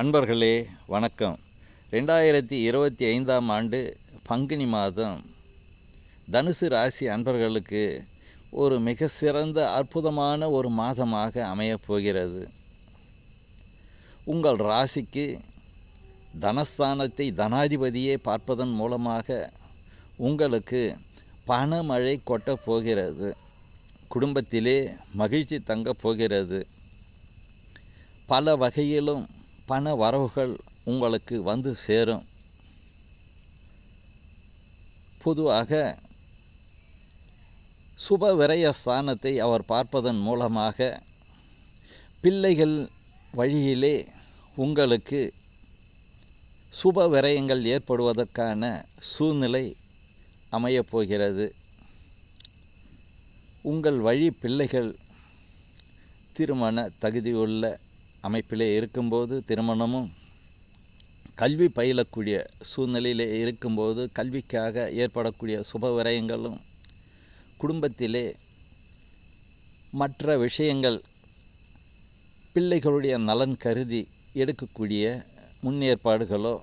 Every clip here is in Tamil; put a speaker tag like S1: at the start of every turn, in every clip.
S1: அன்பர்களே வணக்கம். ரெண்டாயிரத்தி இருபத்தி ஐந்தாம் ஆண்டு பங்குனி மாதம் தனுசு ராசி அன்பர்களுக்கு ஒரு மிக சிறந்த அற்புதமான ஒரு மாதமாக அமையப் போகிறது. உங்கள் ராசிக்கு தனஸ்தானத்தை தனாதிபதியே பார்ப்பதன் மூலமாக உங்களுக்கு பணமழை கொட்டப் போகிறது. குடும்பத்திலே மகிழ்ச்சி தங்கப் போகிறது. பல வகையிலும் பண வரவுகள் உங்களுக்கு வந்து சேரும். பொதுவாக சுப விரய ஸ்தானத்தை அவர் பார்ப்பதன் மூலமாக பிள்ளைகள் வழியிலே உங்களுக்கு சுப விரயங்கள் ஏற்படுவதற்கான சூழ்நிலை அமையப்போகிறது. உங்கள் வழி பிள்ளைகள் திருமண தகுதியுள்ள அமைப்பிலே இருக்கும்போது திருமணமும் கல்வி பயிலக்கூடிய சூழ்நிலையிலே இருக்கும்போது கல்விக்காக ஏற்படக்கூடிய சுப விரயங்களும் குடும்பத்திலே மற்ற விஷயங்கள் பிள்ளைகளுடைய நலன் கருதி எடுக்கக்கூடிய முன்னேற்பாடுகளோ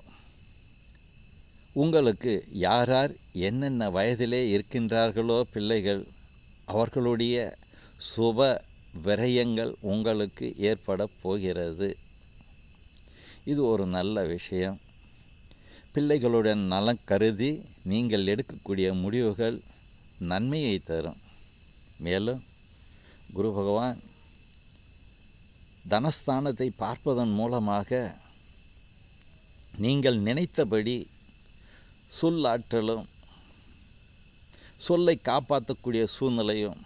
S1: உங்களுக்கு யார் யார் என்னென்ன வயதிலே இருக்கின்றார்களோ பிள்ளைகள் அவர்களுடைய சுப விரயங்கள் உங்களுக்கு ஏற்பட போகிறது. இது ஒரு நல்ல விஷயம். பிள்ளைகளுடன் நலம் கருதி நீங்கள் எடுக்கக்கூடிய முடிவுகள் நன்மையை தரும். மேலும் குரு பகவான் தனஸ்தானத்தை பார்ப்பதன் மூலமாக நீங்கள் நினைத்தபடி சொல்லாற்றலும் சொல்லை காப்பாற்றக்கூடிய சூழ்நிலையும்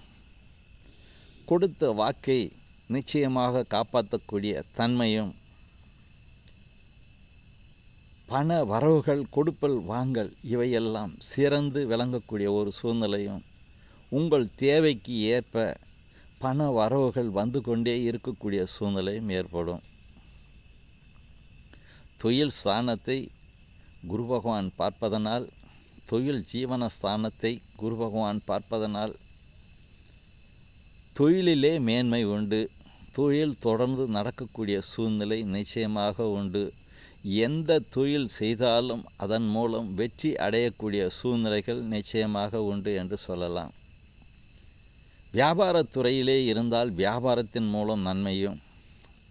S1: கொடுத்த வாக்கை நிச்சயமாக காப்பாற்றக்கூடிய தன்மையும் பண வரவுகள் கொடுப்பல் வாங்கல் இவையெல்லாம் சிறந்து விளங்கக்கூடிய ஒரு சூழ்நிலையும் உங்கள் தேவைக்கு ஏற்ப பண வரவுகள் வந்து கொண்டே இருக்கக்கூடிய சூழ்நிலையும் ஏற்படும். தொழில் ஸ்தானத்தை குரு பகவான் பார்ப்பதனால் தொழில் ஜீவன ஸ்தானத்தை குரு பகவான் பார்ப்பதனால் தொழிலிலே மேன்மை உண்டு. தொழில் தொடர்ந்து நடக்கக்கூடிய சூழ்நிலை நிச்சயமாக உண்டு. எந்த தொழில் செய்தாலும் அதன் மூலம் வெற்றி அடையக்கூடிய சூழ்நிலைகள் நிச்சயமாக உண்டு என்று சொல்லலாம். வியாபாரத்துறையிலே இருந்தால் வியாபாரத்தின் மூலம் நன்மையும்.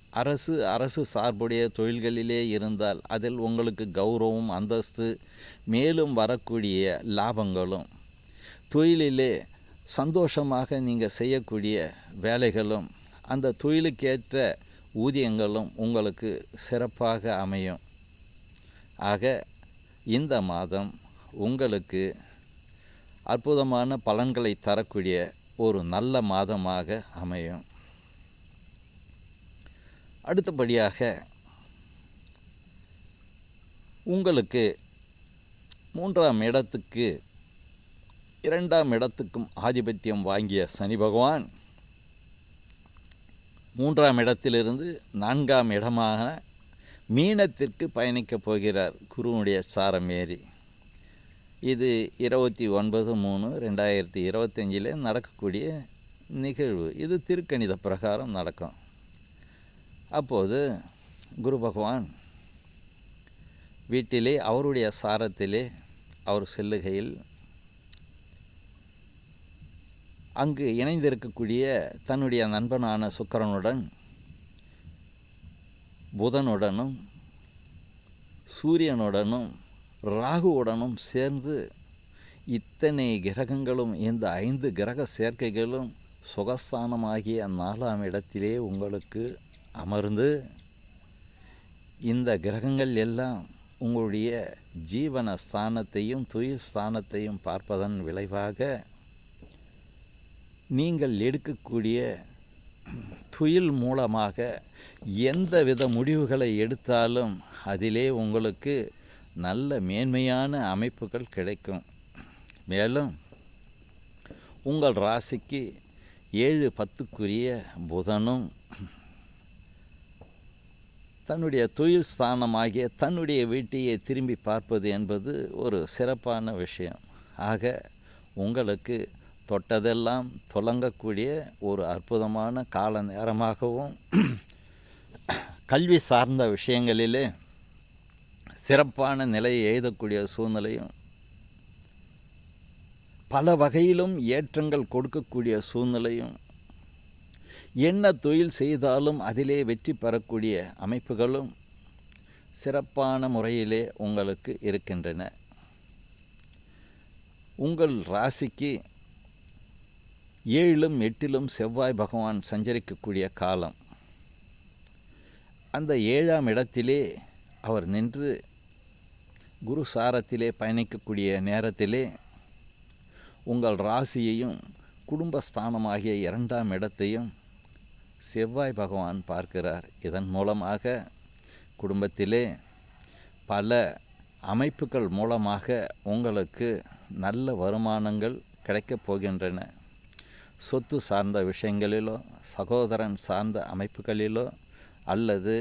S1: அரசு அரசு சார்புடைய தொழில்களிலே இருந்தால் அதில் உங்களுக்கு கௌரவம் அந்தஸ்து மேலும் வரக்கூடிய லாபங்களும். தொழிலிலே சந்தோஷமாக நீங்கள் செய்யக்கூடிய வேலைகளும் அந்த தொழிலுக்கேற்ற ஊதியங்களும் உங்களுக்கு சிறப்பாக அமையும். ஆக இந்த மாதம் உங்களுக்கு அற்புதமான பலன்களை தரக்கூடிய ஒரு நல்ல மாதமாக அமையும். அடுத்தபடியாக உங்களுக்கு மூன்றாம் இடத்துக்கு இரண்டாம் இடத்துக்கும் ஆதிபத்தியம் வாங்கிய சனி பகவான் மூன்றாம் இடத்திலிருந்து நான்காம் இடமாக மீனத்திற்கு பயணிக்கப் போகிறார். குருவனுடைய சாரம் ஏறி. இது இருபத்தி ஒன்பது மூணு ரெண்டாயிரத்தி இருபத்தஞ்சில் நடக்கக்கூடிய நிகழ்வு. இது திருக்கணித பிரகாரம் நடக்கும். அப்போது குரு பகவான் வீட்டிலே அவருடைய சாரத்திலே அவர் செல்லுகையில் அங்கு இணைந்திருக்கக்கூடிய தன்னுடைய நண்பனான சுக்கரனுடன் புதனுடனும் சூரியனுடனும் ராகுவுடனும் சேர்ந்து இத்தனை கிரகங்களும் இந்த ஐந்து கிரக சேர்க்கைகளும் சுகஸ்தானமாகிய நாலாம் இடத்திலே உங்களுக்கு அமர்ந்து இந்த கிரகங்கள் எல்லாம் உங்களுடைய ஜீவன ஸ்தானத்தையும் தொழில் ஸ்தானத்தையும் பார்ப்பதன் விளைவாக நீங்கள் எடுக்கக்கூடிய துயில் மூலமாக எந்த வித முடிவுகளை எடுத்தாலும் அதிலே உங்களுக்கு நல்ல மேன்மையான அமைப்புகள் கிடைக்கும். மேலும் உங்கள் ராசிக்கு ஏழு பத்துக்குரிய புதனும் தன்னுடைய தொழில் ஸ்தானமாகிய தன்னுடைய வீட்டையே திரும்பி பார்ப்பது என்பது ஒரு சிறப்பான விஷயம். ஆக உங்களுக்கு தொட்டதெல்லாம் தொடங்கக்கூடிய ஒரு அற்புதமான கால நேரமாகவும் கல்வி சார்ந்த விஷயங்களிலே சிறப்பான நிலையை எழுதக்கூடிய சூழ்நிலையும் பல வகையிலும் ஏற்றங்கள் கொடுக்கக்கூடிய சூழ்நிலையும் என்ன தொழில் செய்தாலும் அதிலே வெற்றி பெறக்கூடிய அமைப்புகளும் சிறப்பான முறையிலே உங்களுக்கு இருக்கின்றன. உங்கள் ராசிக்கு ஏழிலும் எட்டிலும் செவ்வாய் பகவான் சஞ்சரிக்கக்கூடிய காலம். அந்த ஏழாம் இடத்திலே அவர் நின்று குரு சாரத்திலே பயணிக்கக்கூடிய நேரத்திலே உங்கள் ராசியையும் குடும்பஸ்தானமாகிய இரண்டாம் இடத்தையும் செவ்வாய் பகவான் பார்க்கிறார். இதன் மூலமாக குடும்பத்திலே பல அமைப்புகள் மூலமாக உங்களுக்கு நல்ல வருமானங்கள் கிடைக்கப் போகின்றன. சொத்து சார்ந்த விஷயங்களிலோ சகோதரன் சார்ந்த அமைப்புகளிலோ அல்லது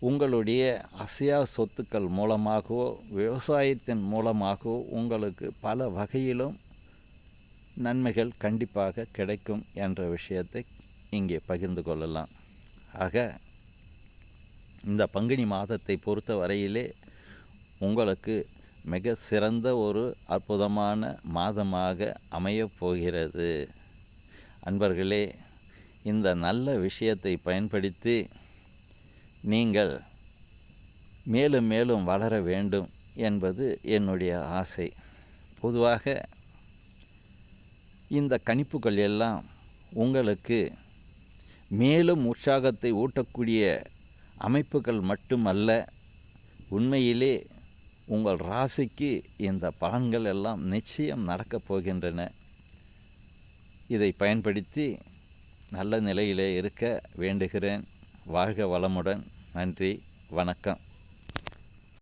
S1: உங்களுடைய அசையா சொத்துக்கள் மூலமாகவோ விவசாயத்தின் மூலமாகவோ உங்களுக்கு பல வகையிலும் நன்மைகள் கண்டிப்பாக கிடைக்கும் என்ற விஷயத்தை இங்கே பகிர்ந்து கொள்ளலாம். ஆக இந்த பங்குனி மாதத்தை பொறுத்த வரையிலே உங்களுக்கு மிக சிறந்த ஒரு அற்புதமான மாதமாக அமையப் போகிறது. அன்பர்களே இந்த நல்ல விஷயத்தை பயன்படுத்தி நீங்கள் மேலும் மேலும் வளர வேண்டும் என்பது என்னுடைய ஆசை. பொதுவாக இந்த கணிப்புகள் எல்லாம் உங்களுக்கு மேலும் உற்சாகத்தை ஊட்டக்கூடிய அமைப்புகள் மட்டுமல்ல உண்மையிலே உங்கள் ராசிக்கு இந்த பலன்கள் எல்லாம் நிச்சயம் நடக்கப் போகின்றன. இதை பயன்படுத்தி நல்ல நிலையிலே இருக்க வேண்டுகிறேன். வாழ்க வளமுடன். நன்றி. வணக்கம்.